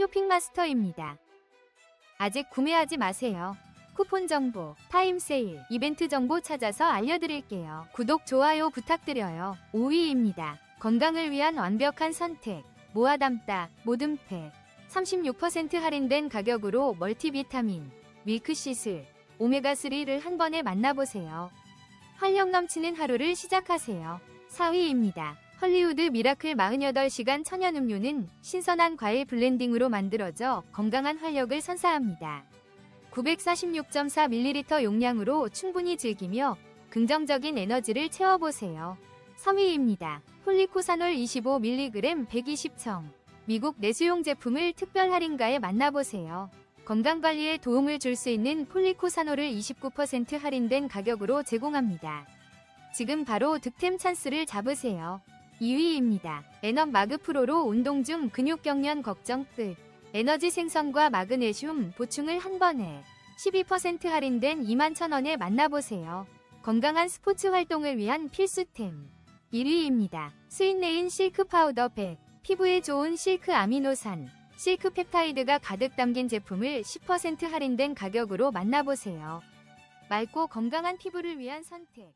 쇼핑마스터입니다. 아직 구매하지 마세요. 쿠폰 정보, 타임 세일, 이벤트 정보 찾아서 알려드릴게요. 구독, 좋아요 부탁드려요. 5위입니다. 건강을 위한 완벽한 선택. 모아 담다, 모듬팩. 36% 할인된 가격으로 멀티비타민, 밀크시슬, 오메가3를 한 번에 만나보세요. 활력 넘치는 하루를 시작하세요. 4위입니다. 헐리우드 미라클 48시간 천연 음료는 신선한 과일 블렌딩으로 만들어져 건강한 활력을 선사합니다. 946.4ml 용량으로 충분히 즐기며 긍정적인 에너지를 채워보세요. 3위입니다. 폴리코사놀 25mg 120청. 미국 내수용 제품을 특별 할인가에 만나보세요. 건강관리에 도움을 줄 수 있는 폴리코사놀을 29% 할인된 가격으로 제공합니다. 지금 바로 득템 찬스를 잡으세요. 2위입니다. 에너 마그 프로로 운동 중 근육 경련 걱정 끝. 에너지 생성과 마그네슘 보충을 한 번에 12% 할인된 21,000원에 만나보세요. 건강한 스포츠 활동을 위한 필수템. 1위입니다. 스윗레인 실크 파우더 100. 피부에 좋은 실크 아미노산, 실크 펩타이드가 가득 담긴 제품을 10% 할인된 가격으로 만나보세요. 맑고 건강한 피부를 위한 선택.